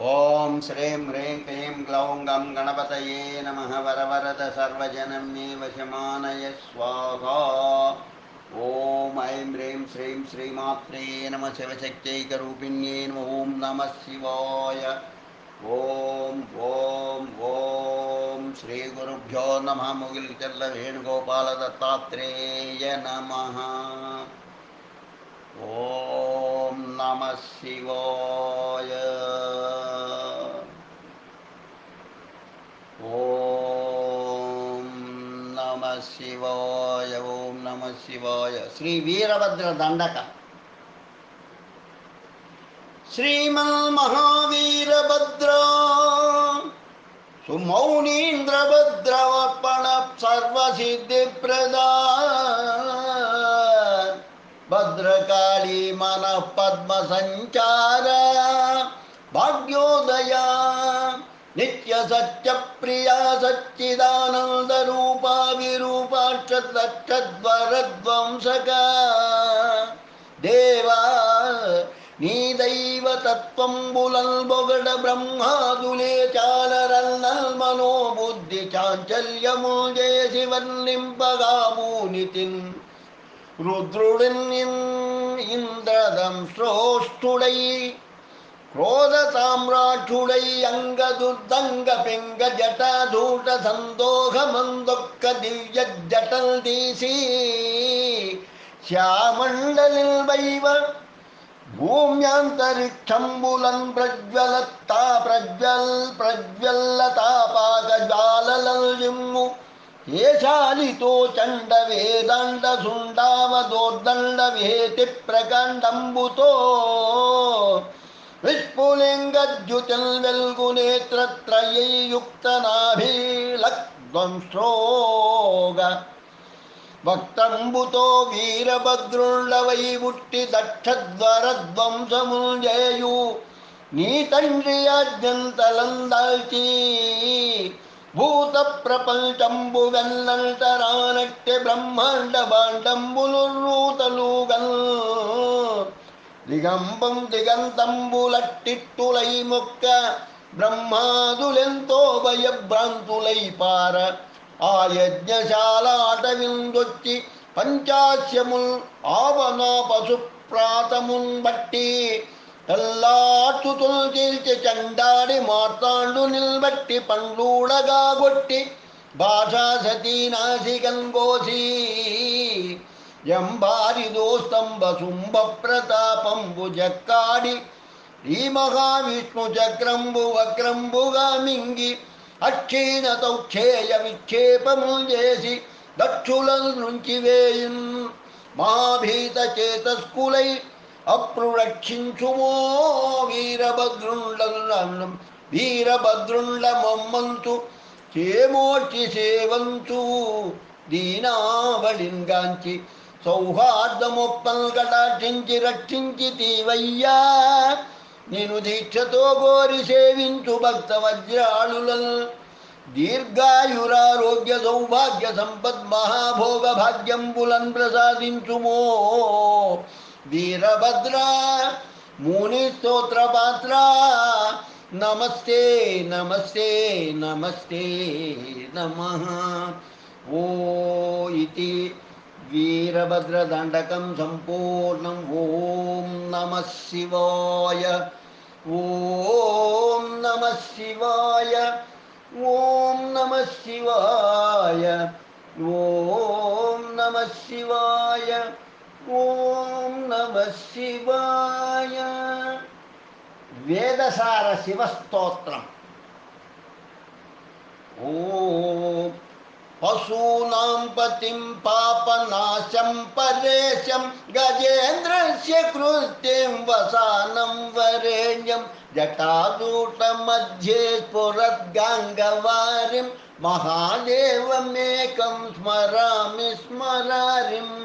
ॐ श्रीं ह्रीं क्लीं ग्लौं गं गणपतये नमः वरवरद सर्वजनं मे वशमानय स्वाहा। ॐ ऐं ह्रीं श्रीं श्रीमात्रे नमः शिवशक्त्यैकरूपिण्ये नमः ॐ नमः शिवाय। ॐ ॐ ॐ श्रीगुरुभ्यो नमः मुगिल्चल्ल वेणुगोपालदत्तात्रेय नमः। ॐ नमः शिवाय शिवाय ॐ नमः शिवाय। श्रीवीरभद्रदण्डक श्रीमन्महावीरभद्र सुमौनीन्द्रभद्रवर्पण सर्वसिद्धिप्रदा भद्रकाली मनः पद्मसञ्चार भाग्योदया நித்ய சத்திய பிரியா சச்சிதானந்த ரூபா விரூபாட்சத்வரத்வம்சக தேவா நீ தெய்வ தத்துவம் புலல் பொகட பிரம்மாதுலே சாலரல் நல் மனோ புத்தி சாஞ்சல்யமோ ஜெய சிவன் நிம்பகாமூனிதின் ருத்ருடன் இந்திரதம் ஸ்ரோஷ்டுடை क्रोध साम्राक्षुणै अङ्ग दुर्दङ्ग पिङ्ग जटाधूट सन्दोह मन्दुःख दिव्य जटल दीसी श्यामण्डलिल वैव भूम्यान्तरिक्षम्बुलन् प्रज्वलत्ता प्रज्वल् प्रज्वल्लतापाकज्वाललल्जिम्मु येशालितो चण्डवेदण्डसुण्डामदोर्दण्डविहेति प्रकाण्डम्बुतो। विष्पुलिङ्गद्युतल् वेल्गुनेत्रयै युक्तनाभिलं श्रोग भक्तम्बुतो वीरभद्रुण्डवैभुटिदक्षद्वरध्वंसमुञ्जयु नीतञ्ज्रियाज्ञाची திகம்பம் திகந்தம்புலட்டிட்டுலை மொக்க பிரம்மாதுலெந்தோபய பிராந்துலை பார ஆயஜாலாடவிந்தொச்சி பஞ்சாசியமுல் ஆவனா பசு பிராதமுன்பட்டி எல்லாற்று தொல்கீழ்ச்சி சண்டாடி மார்த்தாண்டு நில்வட்டி பண்பூடகா கொட்டி பாஷா சதி நாசிகன் கோசி జంబారిదోస్తంభ శుంభ ప్రతాపంబు జక్కాడి శ్రీ మహావిష్ణు చక్రంబు వక్రంబుగా మింగి అక్షీణతౌక్షేయ విక్షేపము చేసి దక్షుల నుంచి వేయున్ మాభీత చేతస్కులై అప్రురక్షించుమో వీరభద్రుండ్లను వీరభద్రుండ మమ్మంతు చేమోర్చి సేవంచు దీనావళింగాంచి సౌహార్దమొప్పల్ కటాక్షించి రక్షించి తీవయ్యా నేను దీక్షతో గోరి సేవించు భక్త వజ్రాళులల్ దీర్ఘాయురారోగ్య సౌభాగ్య సంపద్ మహాభోగ భాగ్యంబులన్ ప్రసాదించుమో వీరభద్ర ముని స్తోత్ర పాత్ర నమస్తే నమస్తే నమస్తే నమ ఓ ఇది वीरभद्रदण्डकं सम्पूर्णम् ॐ नमः शिवाय। ॐ नमः शिवाय। ॐ नमः शिवाय। ॐ नमः शिवाय। ॐ नमः शिवाय। वेदसारशिवस्तोत्रम्। ॐ पशूनां पतिं पापनाशं परेशं गजेन्द्रस्य कृत्तिं वसानं वरेण्यं जटाजूटमध्ये स्फुरद्गाङ्गवारिं महादेवमेकं स्मरामि स्मरारिम्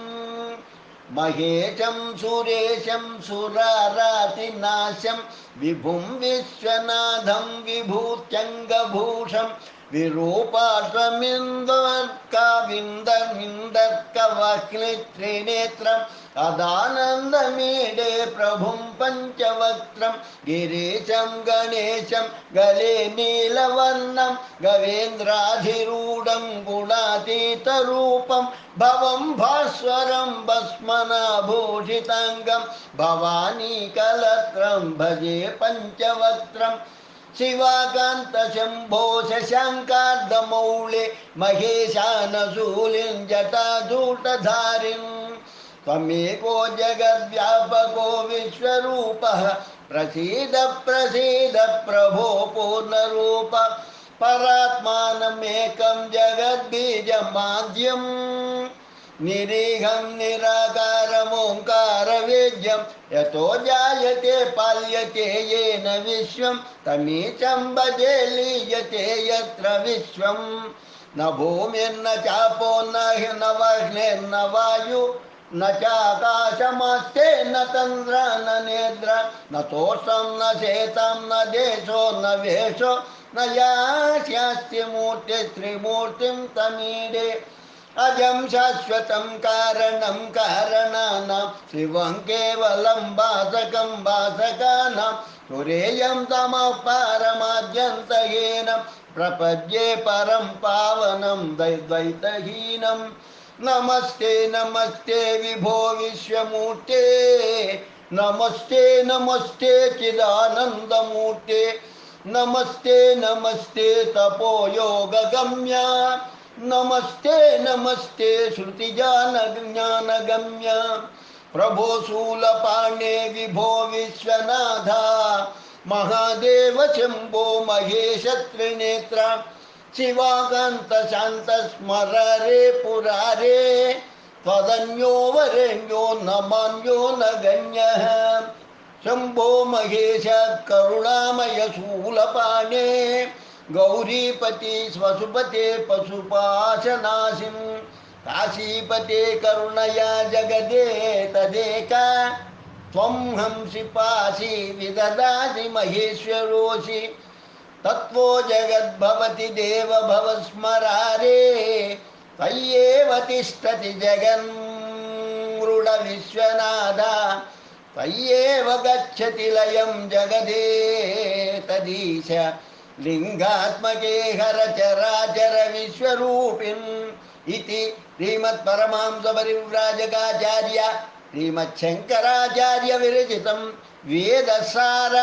महेशं सुरेशं सुरारातिनाशं विभुं विश्वनाथं विभूत्यङ्गभूषं विरूपाश्रमिन्दवत्काविन्दर्मिन्दर्कवक्लित्रिनेत्रम् अदानन्दमीडे प्रभुं पञ्चवक्त्रं गिरीशं गणेशं गले नीलवर्णं गवेन्द्राधिरूढं गुणातीतरूपं भवं भास्वरं भस्मनाभूषिताङ्गं भवानीकलत्रं भजे पञ्चवक्त्रम् शिवाकान्तशम्भो शशाङ्कार्धमौळे महेशानशूलिं जटाधूटधारिम् त्वमेको जगद्व्यापको विश्वरूपः प्रसीद प्रसीद प्रभो पूर्णरूप परात्मानमेकं जगद्बीजमाद्यम् निरीहं निराकारमोङ्कारवेद्यं। यतो जायते पाल्यते येन विश्वं, तमीचं भजे लीयते यत्र न भूमिर्न चापो, न न वह्निर्न वायु, न चाकाशमस्ते, न तन्द्र, न नेद्र न तोषं, न शेतं न देशो, न वेषो न यास्यास्ति मूर्तिस्त्रिमूर्तिं तमीडे। अजं शाश्वतं कारणं कारणानां, शिवं केवलं भासकं भासकानां, सुरेयं तमः पारमाद्यन्तहीन प्रपद्ये परं पावनं दैद्वैतहीनं नमस्ते नमस्ते विभो विश्वमूर्ते। नमस्ते नमस्ते चिदानन्दमूर्ते। नमस्ते नमस्ते तपोयोगगम्य। नमस्ते नमस्ते, श्रुतिजानज्ञानगम्य। प्रभो शूलपाणे विभो विश्वनाथा। महादेव शम्भो महेश त्रिनेत्र शिवाकान्तशान्तस्मररे पुरारे। त्वदन्यो वरेण्यो न मान्यो न गण्यः शम्भो महेश करुणामय शूलपाणे। गौरीपति स्वसुपते पशुपाशनाशिं काशीपते करुणया जगदे तदेका त्वं हंसि पासि विददासि महेश्वरोषि तत्त्वो जगद्भवति देव भवस्मरारे त्वय्येव तिष्ठति जगन्मृडविश्वनाथ त्वय्येव गच्छति लयं जगदे तदीश लिङ्गात्मके हरचराचर विश्वरूपिन् इति श्रीमत्परमांसपरिव्राजकाचार्य श्रीमच्छङ्कराचार्य विरचितं वेदसार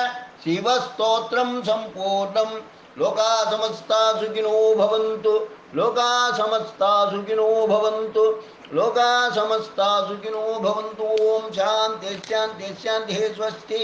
शिवस्तोत्रं सम्पूर्णं लोका समस्ता सुखिनो भवन्तु लोका समस्ता सुखिनो भवन्तु। लोका समस्ता सुखिनो भवन्तु ॐ शान्तिः शान्तिः शान्तिः स्वस्ति।